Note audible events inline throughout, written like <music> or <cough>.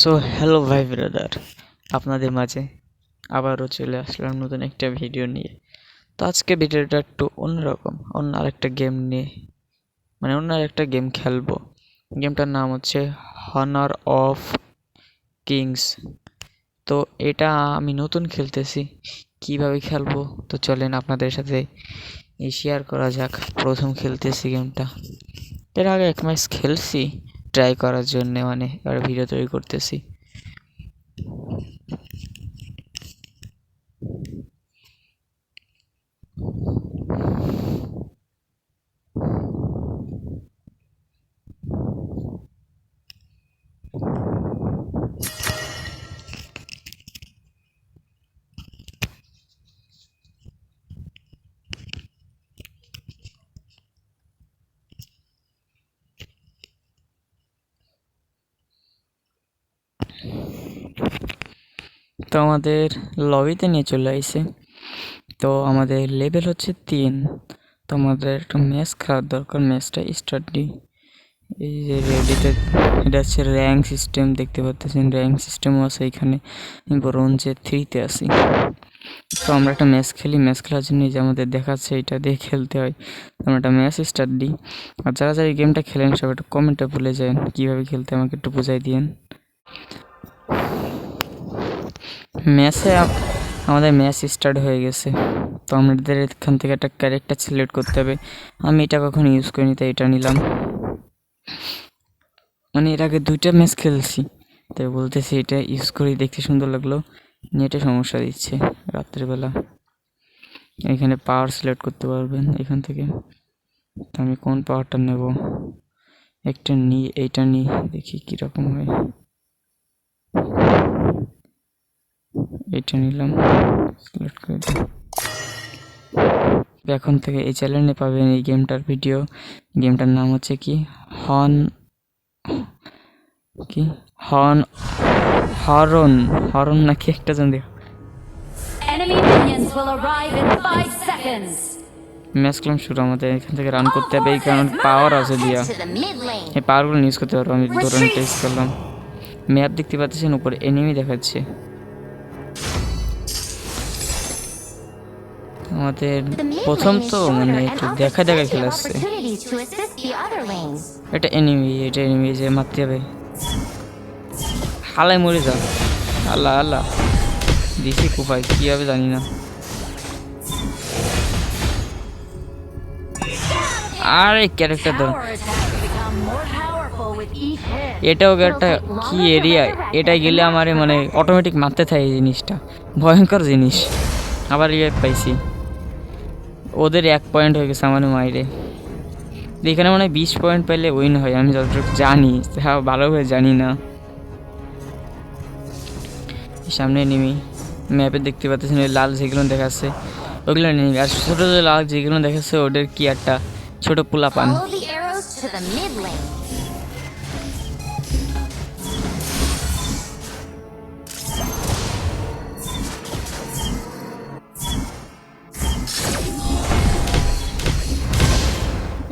So hello ভাই brother আপনাদের মাঝে আবারও চলে আসলাম নতুন একটা ভিডিও নিয়ে। তো আজকে ভিডিওটা একটু অন্যরকম, অন্য আরেকটা গেম নিয়ে মানে অন্য আরেকটা গেম খেলব। গেমটার নাম হচ্ছে হনার অফ কিংস তো এটা আমি নতুন খেলতেছি, কীভাবে খেলব? তো চলেন আপনাদের সাথে শেয়ার করা যাক। প্রথম খেলতেছি গেমটা এর আগে এক ম্যাচ খেলছি ট্রাই করার জন্যে মানে আর ভিডিও তৈরি করতেছি। তো আমাদের লবিতে নিয়ে চলে আইছে তো আমাদের লেভেল হচ্ছে তিন। তো আমাদের একটা ম্যাচ খেলার দরকার, ম্যাচটা স্টার্ট দিই। এই যে রেডিতে, এটা হচ্ছে র্যাঙ্ক সিস্টেম, দেখতে পাচ্ছেন র্যাঙ্ক সিস্টেমও আছে এখানে। ব্রোঞ্জে থ্রিতে আছি। তো আমরা একটা ম্যাচ খেলি, ম্যাচ খেলার জন্য যে আমাদের দেখাচ্ছে, এটা দিয়ে খেলতে হয়। আমরা একটা ম্যাচ স্টার্ট দিই। আর যারা যারা এই গেমটা খেলেন সব একটু কমেন্টে বলে যান, কীভাবে খেলতে আমাকে একটু বোঝাই দিয়েন। ম্যাচে আমাদের ম্যাচ স্টার্ট হয়ে গেছে। তো আমাদের এখান থেকে একটা ক্যারেক্টার সিলেক্ট করতে হবে। আমি এটা কখনো ইউজ করিনি, তাই এটা নিলাম। মানে এর আগে দুইটা ম্যাচ খেলছি, তাই বলতেছি এটা ইউজ করি, দেখতে সুন্দর লাগল। নেটে সমস্যা দিচ্ছে রাত্রিবেলা। এখানে পাওয়ার সিলেক্ট করতে পারবেন এখান থেকে। তো আমি কোন পাওয়ারটা নেব? একটা নিই এইটা নিই দেখি কীরকম হয়। এটা নিলাম সিলেক্ট করে দিই। এখন থেকে এই চ্যানেলে পাবেন এই গেমটার ভিডিও গেমটার নাম হচ্ছে কি? হন কি? হন হরন হরন নাকি একটা জন। দেখ. ম্যাচ খেলাম শুরু আমাদের এখান থেকে রান করতে হবে এই কারণে পাওয়ার আছে দিয়া। এই পাওয়ারগুলো ইউজ করতে পারব আমি ধরুন টেস্ট করলাম। ম্যাপ দেখতে পাচ্ছেন উপরে এনিমি দেখাচ্ছে। আমাদের প্রথম তো মানে একটু দেখা দেখা খেলা আসছে. এটা এনিমি এটা এনিমি যে মারতে হবে হালাই মরে যা। আল্লাহ আল্লাহ। দিছি কোপায় কী হবে জানি না। আরে ক্যারেক্টার ধর. এটাও একটা কি এরিয়া এটা গেলে আমার মানে অটোমেটিক মারতে থাকে এই জিনিসটা। ভয়ঙ্কর জিনিস। আবার ইয়ে পাইছি। ওদের এক পয়েন্ট হয়ে গেছে আমার মাইরে। এখানে মনে হয় বিশ পয়েন্ট পেলে উইন হয়, আমি যতটুকু জানি। হ্যাঁ ভালোভাবে জানি না। সামনে নেমি ম্যাপে দেখতে পাচ্ছেন, ওই লাল যেগুলো দেখাচ্ছে, ওগুলো নেমি আর ছোটো লাল যেগুলো দেখাচ্ছে, ওদের কি একটা ছোটো পোলা পান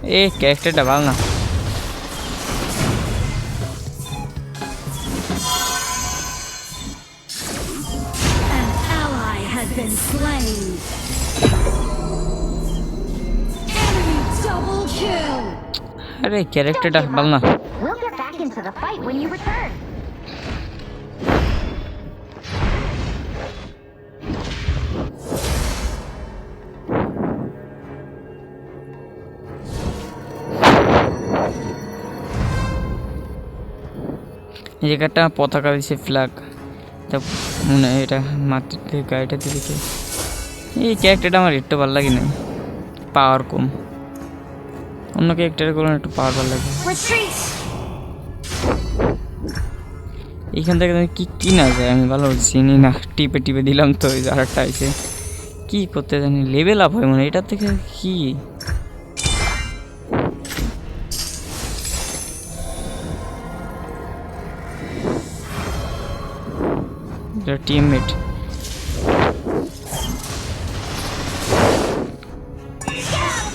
এ ক্যারেক্টারটা ভালো না. আরে ক্যারেক্টারটা ভালো না জায়গাটা পতাকা দিছে ফ্ল্যাগ তা মনে হয় এটা মাটিতে গাড়িটা দিকে এই ক্যারেক্টারটা আমার একটু ভালো লাগে না পাওয়ার কম। অন্য ক্যারেক্টারেরগুলো একটু পাওয়ার ভালো লাগে. এইখান থেকে কি কি না যায় আমি ভালো চিনি না। টিপে টিপে দিলাম তো ওই আরেকটা আছে কী করতে জানি লেভেল আপ হয় মানে এটার থেকে কি their teammate.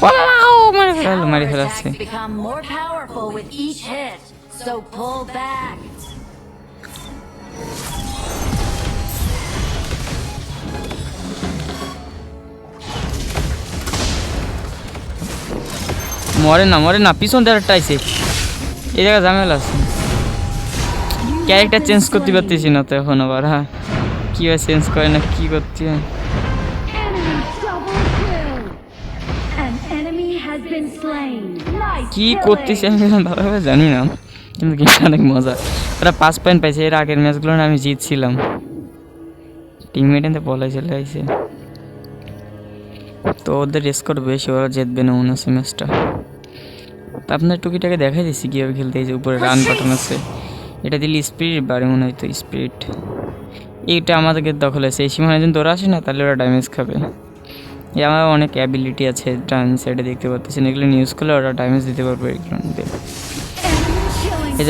Wow, मैंने फेल हमारी तरफ़ से. Become more powerful with each hit, so pull back. মরে না মরে না পিছন দিয়ে একটা আইছে এই জায়গায় ঝামেলা আছে ক্যারেক্টার চেঞ্জ করতে পারতেছি না তো এখন আবার হ্যাঁ কীভাবে চেঞ্জ করে না, কী করতে? হয় কি. করতেছি আমি ভালোভাবে জানি না। কিন্তু গেমটা অনেক মজা। ওরা পাঁচ পয়েন্ট পাইছে, এর আগের ম্যাচগুলো না আমি জিতছিলাম। টিমমেট এতে বলাই চলে আইছে। তো ওদের স্কোর বেশি, ওরা জিতবে না মনে হচ্ছে ম্যাচটা তা আপনার টুকিটাকে দেখাই দিচ্ছি কীভাবে খেলতে এই যে উপরে রান বাটন আছে। এটা দিলে স্পিরিট বাড়ে মনে হয় তো স্পিরিট এইটা আমাদেরকে দখল আছে। এই সীমানা যদি ওরা আসে না, তাহলে ওরা ড্যামেজ খাবে। আমার অনেক অ্যাবিলিটি আছে ডান সাইডে দেখতে পাচ্ছেন এগুলো ইউজ করলে ওরা ড্যামেজ দিতে পারবে এগুলো.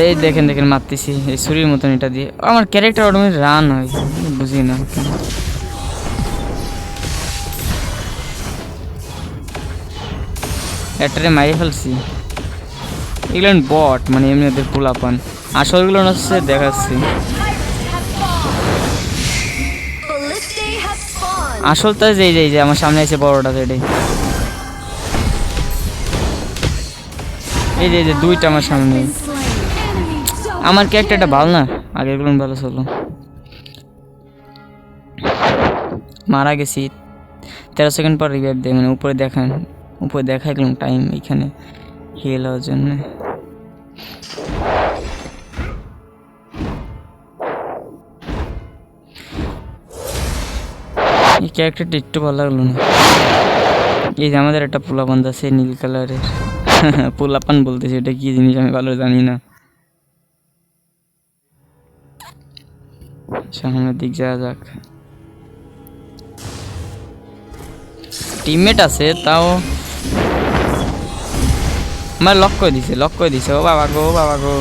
এই দেখেন দেখেন, মারতেছি। এই ছুরির মতন এটা দিয়ে। আমার ক্যারেক্টার অটোমেটিক রান হয়, বুঝি না। একটারে মারি ফেলছি। এগুলো বট মানে এমনি ওদের পোলাপান। আসলগুলো হচ্ছে দেখাচ্ছি। আসল তো যেই যে আমার সামনে আছে বড়টা এটাই। এই যে যে, দুইটা আমার সামনে। আমার ক্যারেক্টারটা ভালো না? আগেরগুলো ভালো ছিল। মারা গেছি। তেরো সেকেন্ড পর রিভাইভ দেয় মানে উপরে দেখান উপরে দেখাই গেলাম টাইম এখানে হিল হওয়ার জন্য। ক্যারেক্টারটা একটু ভালো লাগল না। এই যে আমাদের একটা পোলাপান আছে, নীল কালারের। <laughs> পোলাপান বলতেছে, এটা কি জিনিস আমি ভালো জানি না। সামনের দিক যাওয়া যাক। টিমমেট আছে, তাও আমার লক করে দিছে লক করে দিছে। ও বাবা গো বাবা গো।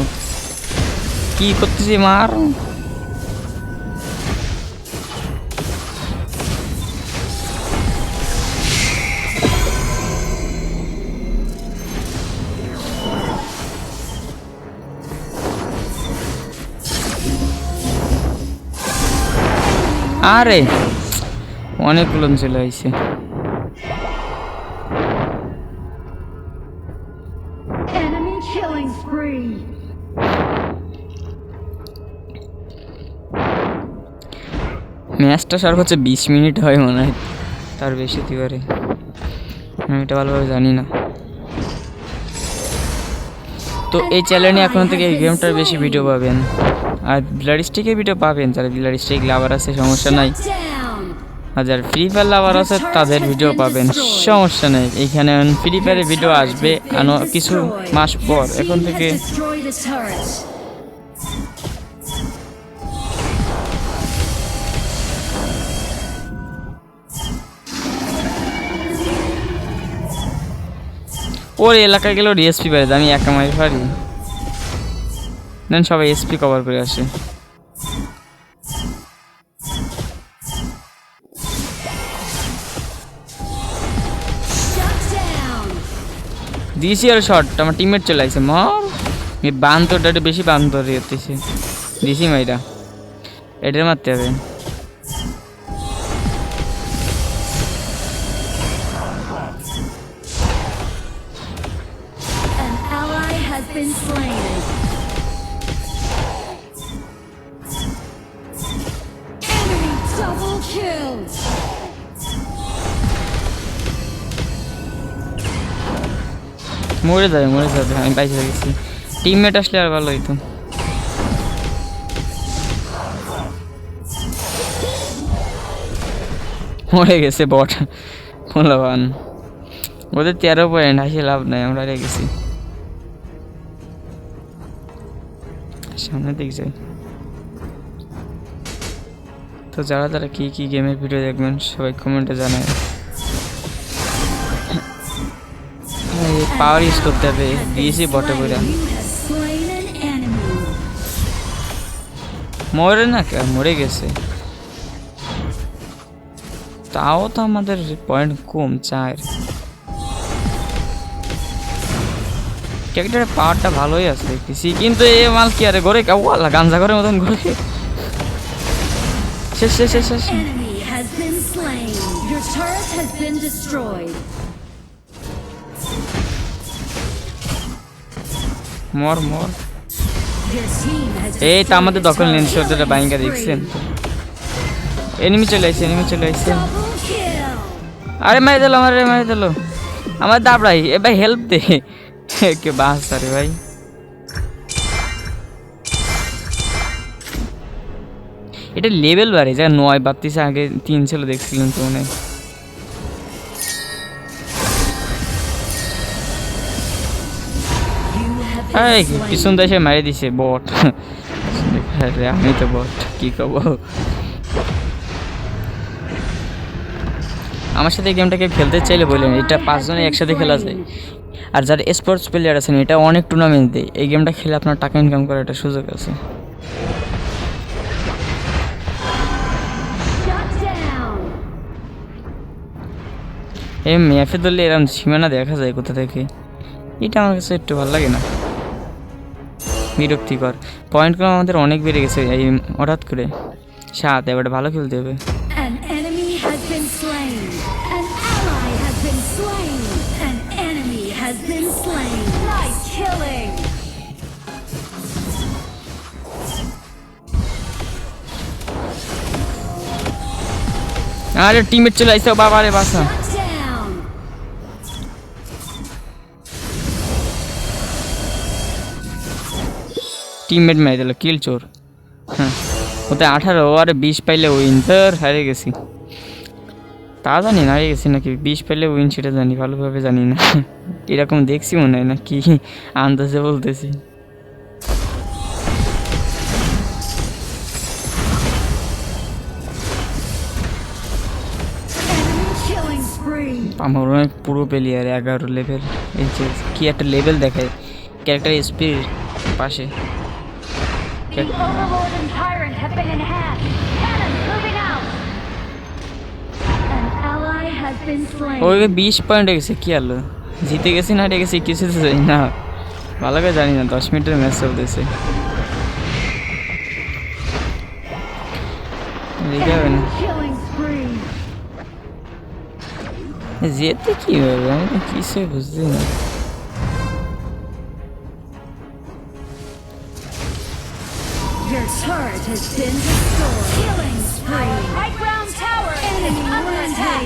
কি করতেছি মার? আরে অনেকগুলো চলে আইছে. ম্যাচটা সর্বোচ্চ বিশ মিনিট হয় মনে হয় তার বেশি হতে পারে। আমি এটা ভালোভাবে জানি না। তো এই চ্যানেলে এখন থেকে এই গেমটার বেশি ভিডিও পাবেন। আর ব্লাড স্টিকের ভিডিও পাবেন। যারা ব্লাড স্টিক লাভার আছে, সমস্যা নাই. আর যারা ফ্রি ফায়ার লাভার আছে, তাদের ভিডিও পাবেন। সমস্যা নেই। এখানে ফ্রি ফায়ারের ভিডিও আসবে কিছু মাস পর। এখন থেকে. ওর এলাকায় গেলেও এসপি পারে আমি একা মারি পারি দেন সবাই এসপি কভার করে আসে. দিয়েছি আর শট আমার টিমমেট চলে আসছে মর। বান্তরটা একটু বেশি বান্তর হতেছে দিছি এটার মারতে হবে। মরে যাবে মরে যাবে, আমি পাইছে গেছি। টিমমেট আসলে আর ভালো হইতো। মরে গেছে বট, মূল্যবান। ওদের তেরো পয়েন্ট হাসি লাভ নাই, আমরা হারিয়ে গেছি। সামনের দিক যাই। তো যারা যারা কি কি গেমের ভিডিও দেখবেন, সবাই কমেন্টে জানায়। পাওয়ার ইউজ করতে হবে দিয়েছি বটে করে. মরে না কে? মরে গেছে। তাও তো আমাদের পয়েন্ট কম, চার। ক্যারেক্টারের পাওয়ারটা ভালোই আছে দেখতেছি, কিন্তু এ মাল কি আরে ঘরে ওয়ালা গাঞ্জা ঘরের মতন ঘরে। শেষ শেষ শেষ শেষ। মর মর। Your এই তো আমাদের দখল নিন শব্দটা বাইঙ্গা দেখছেন এনিমি চলে আসছে এনিমি চলে আসছে। আরে মারি দিল আমার মারি দিল। আমার দাবড়াই এ ভাই হেল্প দে। কে বাস আরে ভাই। এটা লেভেল বাড়ে যা নয় বাত্তিসে আগে তিন ছিল দেখছিলেন তো মনে হয়। এই. পিছন দেশে মারি দিছে বট আরে, আমি তো বট কি কব আমার সাথে গেমটাকে খেলতে চাইলে বললেন, এটা পাঁচজনে একসাথে খেলা যায়। আর যারা স্পোর্টস প্লেয়ার আছেন, এটা অনেক টুর্নামেন্ট দেয়। এই গেমটা খেলে আপনার টাকা ইনকাম করার একটা সুযোগ আছে। এই ম্যাপে ধরলে এরকম সীমানা দেখা যায় কোথা থেকে? এটা আমার কাছে একটু ভালো লাগে না। বিরক্তিকর পয়েন্ট কম আমাদের অনেক বেড়ে গেছে এই হঠাৎ করে। সাত এবার ভালো খেলতে হবে। আরে টিমের চলে আইসা বাবা রে বাসা। টিমমেট মেরে দিল কিল চোর হ্যাঁ ওতে আঠারো আরে বিশ পাইলে উইন তোর হারিয়ে গেছি। তা জানি না হারিয়ে গেছি নাকি? বিশ পাইলে উইন সেটা জানি ভালোভাবে জানি না। <laughs> এরকম দেখছি মনে হয় না কি আন্দাজে বলতেছি. আমার অনেক পুরো প্লেয়ার এগারো লেভেল এই যে কি একটা লেভেল দেখায় ক্যারেক্টার স্পিড পাশে। The Overlord and Tyrant have been enhanced. Cannons moving out. An ally has been slain. ওই বিশ পয়েন্ট গেছে কি আলো জিতে গেছি না গেছি কিছু তো জানি না ভালো করে জানি না দশ মিনিটের ম্যাচ চলতেছে রেখে হবে না. যেতে কি হবে আমি তো কিছুই বুঝতে না turret has been destroyed. Killing spree. High ground tower enemy under attack.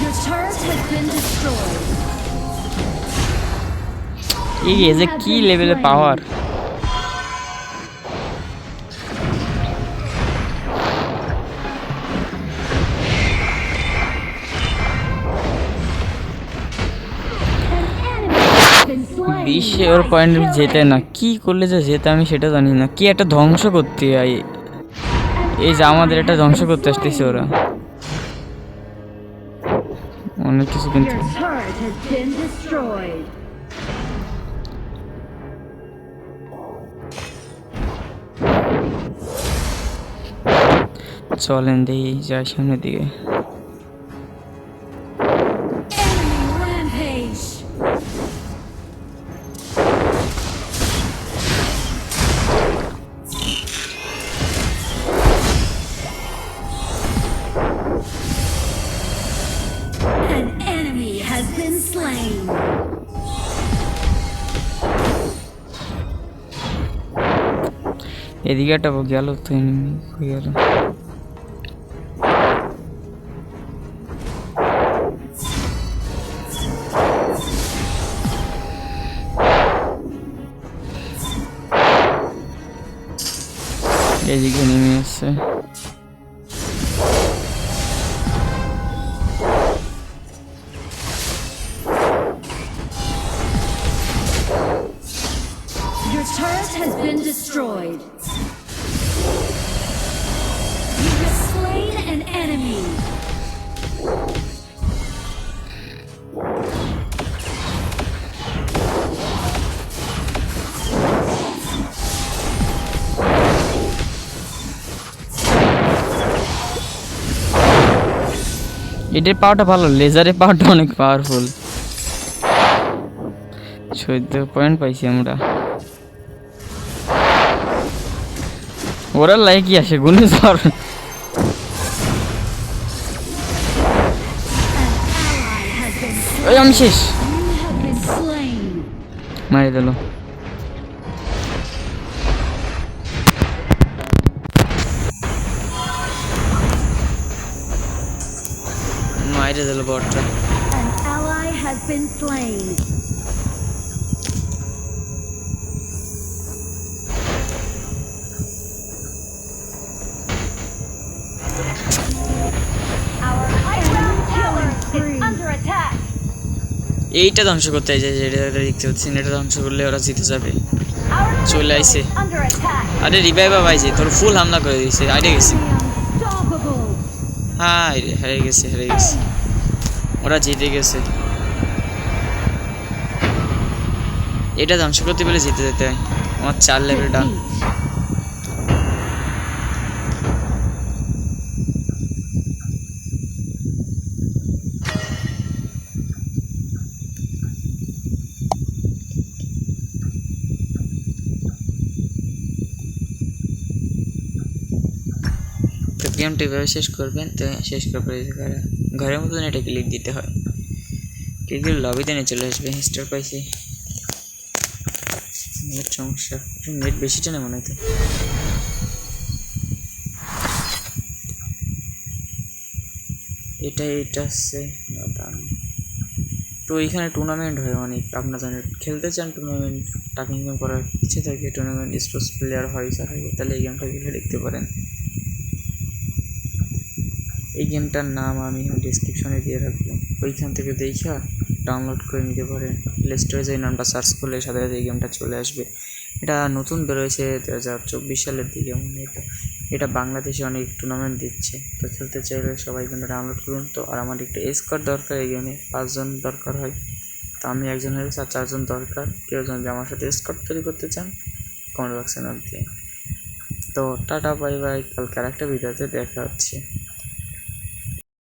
Your turret has been destroyed. এই যে- যে কি লেভেলে পাওয়ার has been slain. বিশে ওর পয়েন্ট যেতে না কি করলে যে যেতে আমি সেটা জানি না কি একটা ধ্বংস করতে হয় এই যে আমাদের এটা ধ্বংস করতে আসতেছে ওরা অনেক কিছু কিন্তু. চলেন দেখি যাই সামনের দিকে এদিকে একটা গেল তো enemy, কই গেল এদিকে এটার পাওয়ারটা ভালো লেজারের পাওয়ারটা অনেক পাওয়ারফুল চোদ্দ পয়েন্ট পাইছি আমরা। ওরা লাইকই আসে গুনে সর আমি শেষ। মারি দিল। Is under attack. এইটা ধ্বংস করতে চাই যেটা দেখতে পাচ্ছি না, এটা ধ্বংস করলে ওরা জিতে যাবে চলে আইছে. আরে রিভাইভ পাইছে তোর ফুল হামলা করে দিয়েছে আইডে গেছে. হ্যাঁ হেরে গেছে হেরে গেছে ওরা জিতে গেছে। এটা ধ্বংস করতে পেলে জিতে যেতে হয়। আমার চার লেভেল ডান তো গেমটা এভাবে শেষ করবেন, তো শেষ করবে ঘরের মতন এটা ক্লিক দিতে হয়। ক্লিক দিলে লবিতে নিয়ে চলে আসবে স্টার পাইছি। নেট সমস্যা নেট বেশি টানে মনে হতো এটা এটা দাঁড়ান। তো এখানে টুর্নামেন্ট হয় অনেক আপনারা জানেন খেলতে চান টুর্নামেন্ট টাকা ইনকাম করার ইচ্ছে থাকে টুর্নামেন্ট স্পোর্টস প্লেয়ার হয় হয় তাহলে এই গেমটা খেলে দেখতে পারেন। এই গেমটার নাম আমি ডিসক্রিপশনে দিয়ে রাখব। ওইখান থেকে দেখা ডাউনলোড করে নিতে পারেন। প্লে স্টোরে যে নামটা সার্চ করলে সাথে সাথে এই গেমটা চলে আসবে। এটা নতুন বেরোয়েছে দু হাজার চব্বিশ সালের দিকে। মনে এটা বাংলাদেশে অনেক টুর্নামেন্ট দিচ্ছে। তো খেলতে চাইলে সবাই গেমটা ডাউনলোড করুন। তো আর আমার একটা স্কোয়াড দরকার এই গেমে পাঁচজন দরকার হয়। তো আমি একজন হয়ে আর চারজন দরকার। কেউ জন আমার সাথে স্কোয়াড তৈরি করতে চান কমেন্ট বক্সের মধ্যে তো টাটা বাই বাই কালকে আরেকটা ভিডিওতে দেখা হচ্ছে।